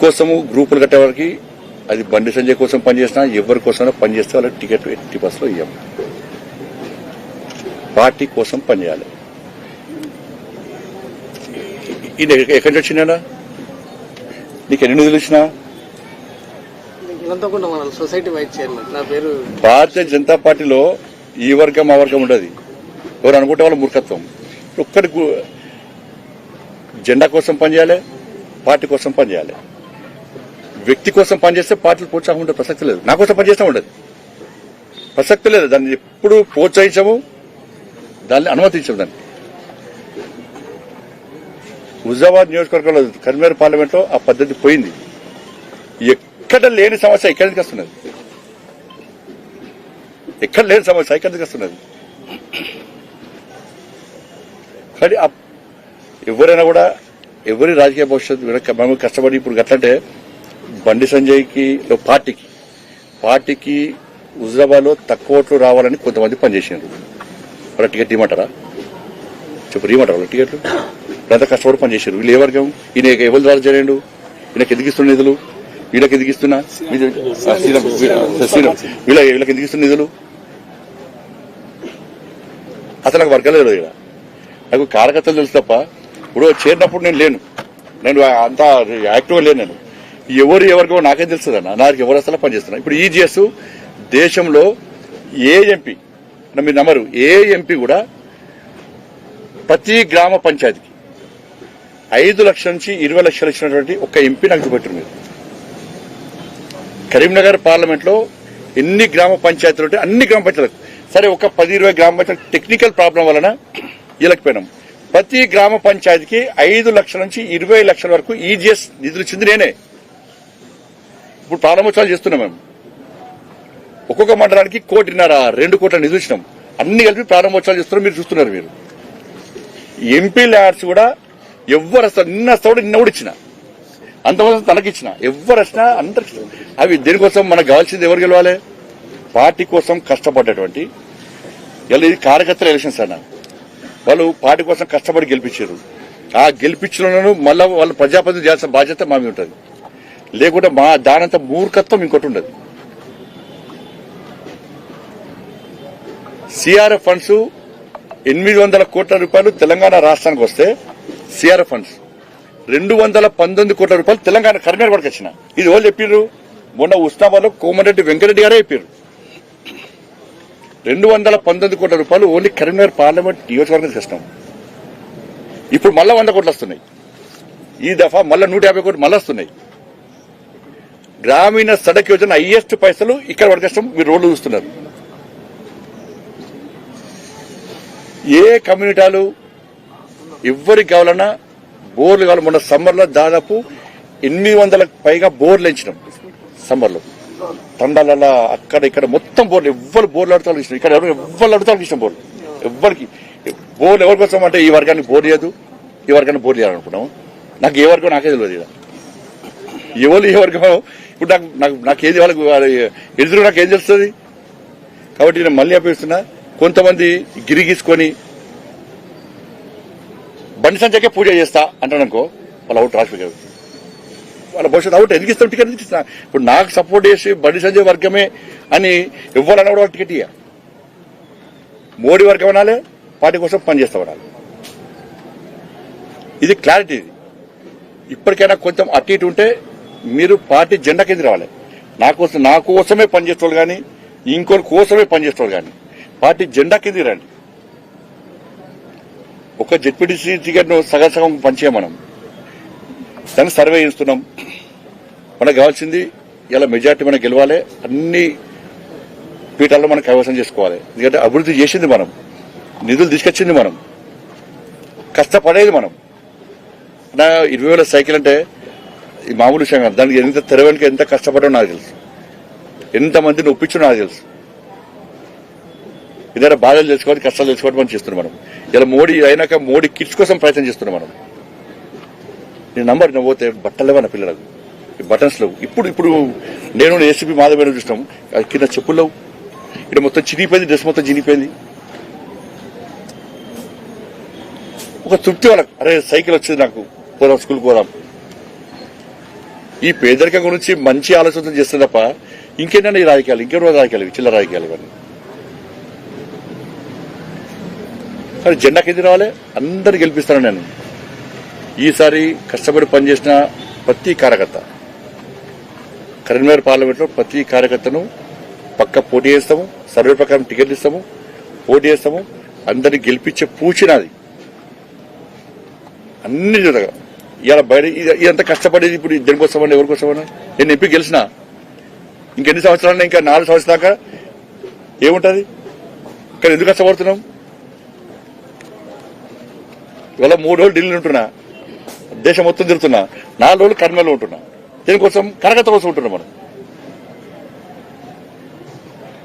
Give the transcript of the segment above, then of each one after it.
కోసము గ్రూపులు కట్టేవారికి అది బండి సంజయ్ కోసం పనిచేసినా ఎవరి కోసం పనిచేస్తే వాళ్ళకి టికెట్ ఎట్టి బస్సులో ఇవ్వం పార్టీ కోసం పనిచేయాలి. ఈయన ఎక్కడి నుంచి వచ్చినా నీకు ఎన్ని నిధులు ఇచ్చినా? ఇవంతా కూడా మన సొసైటీ వైస్ చైర్మన్. నా పేరు భారతీయ జనతా పార్టీలో ఈ వర్గం ఆ వర్గం ఉండదు. ఎవరు అనుకుంటే వాళ్ళ మూర్ఖత్వం. ఒక్కడి గు- జెండా కోసం పనిచేయాలి పార్టీ కోసం పనిచేయాలి. వ్యక్తి కోసం పనిచేస్తే పార్టీలు ప్రోత్సాహం ఉండే ప్రసక్తి లేదు. నా కోసం పనిచేస్తా ఉండదు. ప్రసక్తి లేదు. దాన్ని ఎప్పుడు ప్రోత్సహించము దాన్ని అనుమతించము దాన్ని. హుజాబాద్ నియోజకవర్గంలో కరీంనగర్ పార్లమెంట్లో ఆ పద్ధతి పోయింది. ఎక్కడ లేని సమస్య ఎక్కడి నుంచి వస్తున్నది? ఎక్కడ లేని సమస్య ఎక్కడి నుంచి వస్తున్నది? కానీ ఎవరైనా కూడా ఎవరి రాజకీయ భవిష్యత్తు వెనక కష్టపడి ఇప్పుడు గట్లంటే బండి సంజయ్కి పార్టీకి. పార్టీకి హుజరాబాద్లో తక్కువ ఓట్లు రావాలని కొంతమంది పనిచేసారు వాళ్ళ టికెట్ ఇవ్వమంటారా? చెప్పు ఇవ్వమంటారా వాళ్ళ టికెట్లు? వీళ్ళంతా కష్టపడి పనిచేశారు వీళ్ళు ఏ వర్గం? ఈయన ఎవరు రాజు చేయండు ఈయనకి ఎదిగిస్తున్న నిధులు? వీళ్ళకి ఎదిగిస్తున్నా వీళ్ళ- వీళ్ళకి ఎదిగిస్తున్న నిధులు? అసలు నాకు వర్గాలు లేదు ఇక్కడ నాకు కార్యకర్తలు తెలుసు తప్ప ఇప్పుడు చేరినప్పుడు నేను లేను. నేను అంత యాక్టివ్గా లేను నేను. ఎవరు ఎవరికో నాకే తెలుస్తుంది అన్న నాకు ఎవరు అసలు పనిచేస్తున్నా. ఇప్పుడు ఈజీఎస్ దేశంలో ఏ ఎంపీ మీరు నమ్మరు ఏ ఎంపీ కూడా ప్రతి గ్రామ పంచాయతీకి ఐదు లక్షల నుంచి ఇరవై లక్షలు ఇచ్చినటువంటి ఒక ఎంపీ నాకు చూపెట్టారు మీరు. కరీంనగర్ పార్లమెంట్లో ఎన్ని గ్రామ పంచాయతీలు ఉంటే అన్ని గ్రామ పంచాయతీలకు. సరే ఒక పది ఇరవై గ్రామ పంచాయతీ టెక్నికల్ ప్రాబ్లం వలన ఇలకపోయినాం ప్రతి గ్రామ పంచాయతీకి ఐదు లక్షల నుంచి ఇరవై లక్షల వరకు ఈజీఎస్ నిధులు ఇచ్చింది నేనే. ఇప్పుడు ప్రారంభోత్సవాలు చేస్తున్నాం మేము. ఒక్కొక్క మండలానికి కోటిన్నర రెండు కోట్ల నిధులు ఇచ్చినాం. అన్ని కలిపి ప్రారంభోత్సవాలు చేస్తున్నాం మీరు చూస్తున్నారు మీరు. ఎంపీ ల్యాడ్స్ కూడా ఎవరు వస్తారు నిన్న వస్తా కూడా నిన్న కూడా ఇచ్చిన. అంతమంది తనకిచ్చిన ఎవరు వచ్చినా అందరికి అవి దేనికోసం మనకు కావాల్సింది ఎవరు గెలవాలి? పార్టీ కోసం కష్టపడ్డటువంటి ఇలా ఇది కార్యకర్తల ఎలక్షన్స్ అన్న. వాళ్ళు పార్టీ కోసం కష్టపడి గెలిపించారు. ఆ గెలిపించిన మళ్ళా వాళ్ళు ప్రజాప్రతినిధి చేయాల్సిన బాధ్యత మా మీద ఉంటుంది. లేకుంటే మా దానంత మూర్ఖత్వం ఇంకోటి ఉండదు. సిఆర్ఎఫ్ ఫండ్స్ ఎనిమిది వందల కోట్ల రూపాయలు తెలంగాణ రాష్ట్రానికి వస్తే సిఆర్ఎఫ్ ఫండ్స్ రెండు వందల పంతొమ్మిది కోట్ల రూపాయలు తెలంగాణ కరీంనగర్ వచ్చిన. ఇది వాళ్ళు చెప్పారు మొన్న ఉస్నాబాద్లో కోమరెడ్డి వెంకరెడ్డి గారే చెప్పారు రెండు వందల పంతొమ్మిది కోట్ల రూపాయలు ఓన్లీ కరీంనగర్ పార్లమెంట్ నియోజకవర్గం చేస్తాం ఇప్పుడు మళ్ళా వంద కోట్లు వస్తున్నాయి. ఈ దఫా మళ్ళా నూట యాభై కోట్లు మళ్ళీ వస్తున్నాయి. గ్రామీణ సడక్ యోజన హైయెస్ట్ పైసలు ఇక్కడ వరకు మీరు రోడ్లు చూస్తున్నారు. ఏ కమ్యూనిటాలు ఎవరికి కావాలన్నా బోర్లు కావాలి. మొన్న సమ్మర్లో దాదాపు ఎనిమిది వందలకు పైగా బోర్లు ఎంచినాం సమ్మర్లో. తండాల అక్కడ ఇక్కడ మొత్తం బోర్లు ఎవ్వరు బోర్లు అడతాలు ఇష్టం ఇక్కడ ఎవరు ఎవ్వరు అడుగుతారు ఇష్టం బోర్లు. ఎవ్వరికి బోర్లు ఎవరి కోసం అంటే ఈ వర్గానికి బోర్ లేదు ఈ వర్గానికి బోర్ చేయాలనుకున్నాము నాకు ఏ వర్గం నాకే తెలియదు ఎవరు ఏ వర్గం ఇప్పుడు నాకు నాకు నాకేది వాళ్ళకి వాళ్ళ- ఎదురు నాకు ఏం తెలుస్తుంది? కాబట్టి నేను మళ్ళీ అప్పగిస్తున్నా కొంతమంది గిరిగీసుకొని బండి సంచకే పూజ చేస్తా అంటాననుకో వాళ్ళ అవుట్ రాసిపోయారు వాళ్ళ భవిష్యత్తు అవుట్ ఎందుకు ఇస్తాం? టికెట్ ఎందుకు ఇస్తా? ఇప్పుడు నాకు సపోర్ట్ చేసి బండి సంజయ్ వర్గమే అని ఇవ్వాలన్నా కూడా టికెట్ ఇయ్య. మోడీ వర్గం అనాలి పార్టీ కోసం పనిచేస్తా ఉండాలి ఇది క్లారిటీ ఇది. ఇప్పటికైనా కొంచెం అటు ఇటు ఉంటే మీరు పార్టీ జెండా కింద రావాలి. నా కోసం నా కోసమే పనిచేస్తారు కానీ ఇంకోరి కోసమే పనిచేస్తారు కానీ పార్టీ జెండా కింద రండి. ఒక జెడ్పీటీసీ టికెట్ను సగం సగం పంచే మనం. దాన్ని సర్వే చేస్తున్నాం. మనకు కావాల్సింది ఇలా మెజార్టీ మనం గెలవాలి. అన్ని పీఠాల్లో మనం కైవసం చేసుకోవాలి. ఎందుకంటే అభివృద్ధి చేసింది మనం. నిధులు తీసుకొచ్చింది మనం. కష్టపడేది మనం. నా ఇరవై వేల సైకిల్ అంటే ఈ మామూలు విషయం కాదు. దానికి ఎంత తెరవడానికి ఎంత కష్టపడో నాకు తెలుసు. ఎంతమందిని ఒప్పించో నాకు తెలుసు. ఇద్దరు బాధలు తెలుసుకోవాలి కష్టాలు తెలుసుకోవడం మనం చేస్తున్నాం మనం. ఇలా మోడీ అయినాక మోడీ కిడ్స్ కోసం ప్రయత్నం చేస్తున్నాం మనం. నేను నంబర్ నవ్వుతే పోతే బట్టలేవా నా పిల్లలకు? బటన్స్ లేవు. ఇప్పుడు ఇప్పుడు నేను ఏసీపీ మాధవ చూసినాం. కింద చెప్పులు లేవు. ఇక్కడ మొత్తం చినిగిపోయింది డ్రెస్ మొత్తం చినిగిపోయింది. ఒక తృప్తి వాళ్ళకి. అరే సైకిల్ వచ్చింది నాకు. పోదాం స్కూల్కి పోదాం. ఈ పేదరికం గురించి మంచి ఆలోచన చేస్తుంది తప్ప ఇంకేంటంటే ఈ రాజకీయాలు? ఇంకెవరో రాజకీయాలు? చిల్ల చిల్లర రాజకీయాలు ఇవన్నీ. కానీ జెండాకి ఎదురు రావాలి? అందరు గెలిపిస్తాను నేను. ఈసారి కష్టపడి పనిచేసిన ప్రతి కార్యకర్త కరీంనగర్ పార్లమెంట్లో ప్రతి కార్యకర్తను పక్క పోటీ చేస్తాము సర్వే ప్రకారం టికెట్లు ఇస్తాము పోటీ చేస్తాము అందరిని గెలిపించే పూచినది అన్ని జరగ ఇలా బయట ఇది- ఇదంతా కష్టపడేది ఇప్పుడు దేనికోసమని ఎవరికోసమని నేను ఎంపీ గెలిచిన. ఇంకెన్ని సంవత్సరాలు ఇంకా నాలుగు సంవత్సరాల దాకా ఏముంటుంది? ఇక్కడ ఎందుకు కష్టపడుతున్నాం? ఇవాళ మూడు రోజులు ఢిల్లీలో ఉంటున్నా. దేశం మొత్తం తిరుగుతున్నా. నాలుగు రోజులు కర్మలో ఉంటున్నా. దీనికోసం? కరగత కోసం ఉంటున్నాం మనం.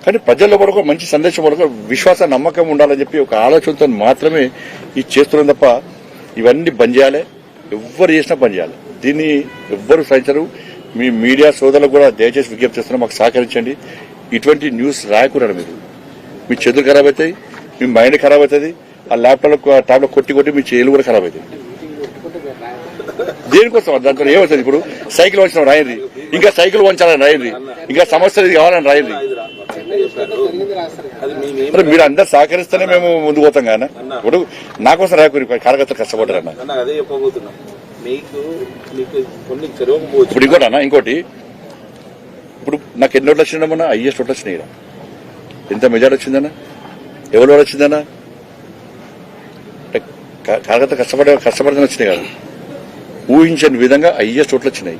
కానీ ప్రజల్లో కూడా ఒక మంచి సందేశం వరకు విశ్వాస నమ్మకం ఉండాలని చెప్పి ఒక ఆలోచనతో మాత్రమే ఇది చేస్తున్నాం తప్ప ఇవన్నీ బంద్ చేయాలి. ఎవ్వరు చేసినా పని చేయాలి. దీన్ని ఎవ్వరు సహించరు. మీ మీడియా సోదరులకు కూడా దయచేసి విజ్ఞప్తి చేస్తున్నా. మాకు సహకరించండి. ఇటువంటి న్యూస్ రాయకూడదు మీరు. మీ చేతులు ఖరాబ్ అవుతాయి మీ మైండ్ ఖరాబ్ అవుతుంది ఆ ల్యాప్టాప్ టాబ్లెట్ కొట్టి కొట్టి మీ చేతులు కూడా ఖరాబ్ అవుతాయి. దేనికోసం? దాంట్లో ఏమవుతుంది ఇప్పుడు? సైకిల్ వంచడం రాయండి. ఇంకా సైకిల్ వంచాలని రాయండి. ఇంకా సమస్యలు ఇది కావాలని రాయండి. అది మేము మరి అందరు సహకరిస్తేనే మేము ముందుకు పోతాం కానీ ఇప్పుడు నా కోసం రాయకూరి కార్యకర్తలు కష్టపడ్డారు అన్న. అదే చెప్పబోతున్నాం. మీకు మీకు కొన్ని తెలియకపోవచ్చు ఇప్పుడు ఇంకోటి అన్న ఇంకోటి. ఇప్పుడు నాకు ఎన్ని ఓట్లు వచ్చిందమ్మా హైయెస్ట్ ఓట్లు వచ్చినాయి. ఎంత మెజార్టీ వచ్చిందన్న ఎవరి వచ్చిందన్న కార్యకర్త కష్టపడే కష్టపడదని వచ్చినాయి కదా. ఊహించని విధంగా హైయెస్ట్ ఓట్లు వచ్చినాయి.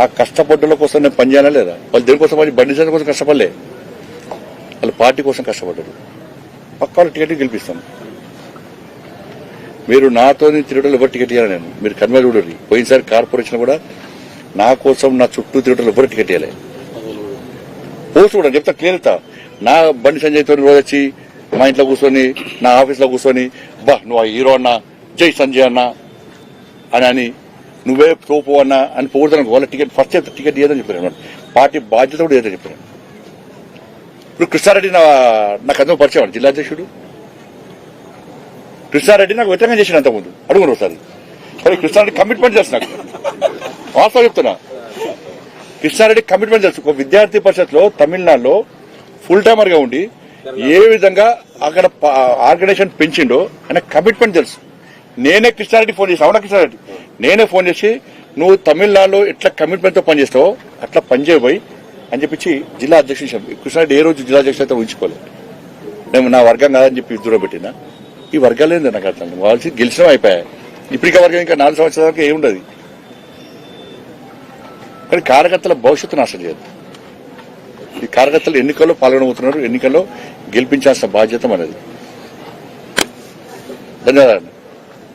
ఆ కష్టపడ్డల కోసం నేను పనిచేయాలా లేదా? వాళ్ళు దేనికోసం బండి కోసం కష్టపడలే. వాళ్ళు పార్టీ కోసం కష్టపడ్డారు పక్క వాళ్ళు టికెట్ గెలిపిస్తాను. మీరు నాతో తిరగడం ఎవరు టికెట్ ఇవ్వాలి నేను? మీరు కన్వే చూడండి పోయినసారి కార్పొరేషన్ కూడా నా కోసం నా చుట్టూ తిరగడం ఎవరు టికెట్ ఇవ్వాలి పోస్ట్ కూడా చెప్తా క్లియర్ నా బండి సంజయ్ తోని రోజు వచ్చి మా ఇంట్లో కూర్చొని నా ఆఫీస్లో కూర్చొని బా నువ్వు ఆ హీరో అన్నా జై సంజయ్ అన్నా అని అని నువ్వే తోపు అన్నా అని పోగొడతాను. వాళ్ళ టికెట్ ఫస్ట్ టికెట్ ఏదని చెప్పాను పార్టీ బాధ్యత కూడా ఏదని చెప్పాను ఇప్పుడు కృష్ణారెడ్డి నా నాకు అందరూ పరిచయం జిల్లా అధ్యక్షుడు. కృష్ణారెడ్డి నాకు వ్యతిరేకంగా చేసిన అంతకుముందు. అడుగును ఒకసారి. కానీ కృష్ణారెడ్డి కమిట్మెంట్ చేసి నాకు. వాస్తవం చెప్తున్నా. కృష్ణారెడ్డి కమిట్మెంట్ తెలుసు. ఒక విద్యార్థి పరిషత్లో తమిళనాడులో ఫుల్ టైమర్గా ఉండి ఏ విధంగా అక్కడ ఆర్గనైజేషన్ పెంచిండో ఆయన కమిట్మెంట్ తెలుసు. నేనే కృష్ణారెడ్డి ఫోన్ చేసి అవునా కృష్ణారెడ్డి? నేనే ఫోన్ చేసి నువ్వు తమిళనాడులో ఎట్లా కమిట్మెంట్తో పనిచేస్తావో అట్లా పనిచేయబోయి అని చెప్పి జిల్లా అధ్యక్షుడు చెప్పి కృష్ణారెడ్డి ఏ రోజు జిల్లా అధ్యక్షుడు అయితే ఉంచుకోలేదు మేము నా వర్గం కాదని చెప్పి దూరం పెట్టిన. ఈ వర్గాలు ఏంది నాకు అర్థం వాళ్ళకి గెలిచిన అయిపోయాయి. ఇప్పటికే వర్గం ఇంకా నాలుగు సంవత్సరాల వరకు ఏముండదు కానీ కార్యకర్తల భవిష్యత్తు నాశనం చేయదు ఈ కార్యకర్తలు ఎన్నికల్లో పాల్గొనబోతున్నారు ఎన్నికల్లో గెలిపించాల్సిన బాధ్యత మనది. ధన్యవాదాలు.